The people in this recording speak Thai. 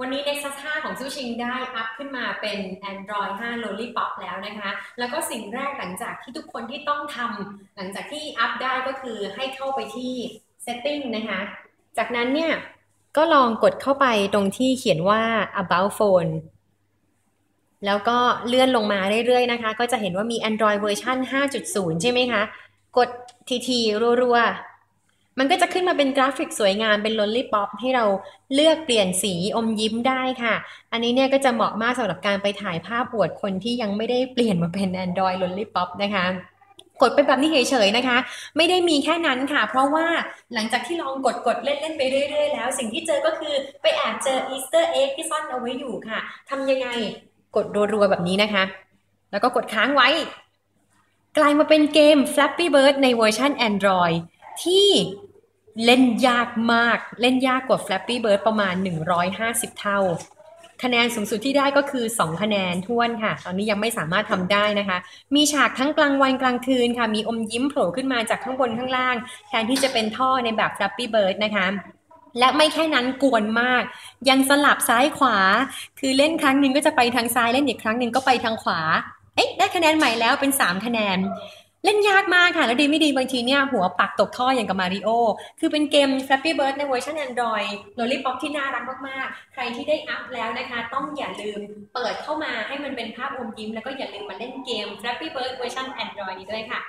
วันนี้ Nexus 5 ของซูชิงได้อัพขึ้นมาเป็น Android 5 Lollipop แล้วนะคะ แล้วก็สิ่งแรกหลังจากที่ทุกคนที่ต้องทำหลังจากที่อัพได้ก็คือให้เข้าไปที่ Setting นะคะ จากนั้นเนี่ย ก็ลองกดเข้าไปตรงที่เขียนว่า about phone แล้วก็เลื่อนลงมาเรื่อยๆนะคะ ก็จะเห็นว่ามี Android เวอร์ชัน5.0 ใช่ไหมคะ กดทีๆรัวๆ มันก็จะขึ้นมาเป็นกราฟิกสวยงามเป็น Lollipop ให้เราเลือกเปลี่ยนสีอมยิ้มได้ค่ะ อันนี้เนี่ยก็จะเหมาะมากสำหรับการไปถ่ายภาพอวดคนที่ยังไม่ได้เปลี่ยนมาเป็น Android Lollipop นะคะกดไปแบบนี้เฉยๆนะคะ ไม่ได้มีแค่นั้นค่ะ เพราะว่าหลังจากที่ลองกดกดเล่นๆไปเรื่อยๆแล้ว สิ่งที่เจอก็คือไปแอบเจออีสเตอร์เอ็กที่ซ่อนเอาไว้อยู่ค่ะทำยังไงกดรัวๆแบบนี้นะคะ แล้วก็กดค้างไว้ กลายมาเป็นเกม Flappy Bird ในเวอร์ชัน Android ที่เล่นยากมาก เล่นยากกว่า Flappy Bird ประมาณ 150 เท่า คะแนนสูงสุดที่ได้ก็คือ 2 คะแนนท้วนค่ะ ตอนนี้ยังไม่สามารถทำได้นะคะ มีฉากทั้งกลางวันกลางคืนค่ะ มีอมยิ้มโผล่ขึ้นมาจากข้างบนข้างล่าง แทนที่จะเป็นท่อในแบบ Flappy Bird นะคะและไม่แค่นั้นกวนมาก ยังสลับซ้ายขวา คือเล่นครั้งหนึ่งก็จะไปทางซ้ายเล่นอีกครั้งหนึ่งก็ไปทางขวา เอ๊ะได้คะแนนใหม่แล้วเป็น 3 คะแนน เล่นยากมากค่ะ แล้วดีไม่ดีบางทีเนี่ยหัวปักตกท่ออย่างกับมาริโอคือเป็นเกม Flappy Bird ในเวอร์ชัน Android Lollipop ที่น่ารักมากๆ ใครที่ได้อัพแล้วนะคะ ต้องอย่าลืมเปิดเข้ามาให้มันเป็นภาพอมยิ้ม แล้วก็อย่าลืมมาเล่นเกม Flappy Bird เวอร์ชัน Android นี้ด้วยค่ะ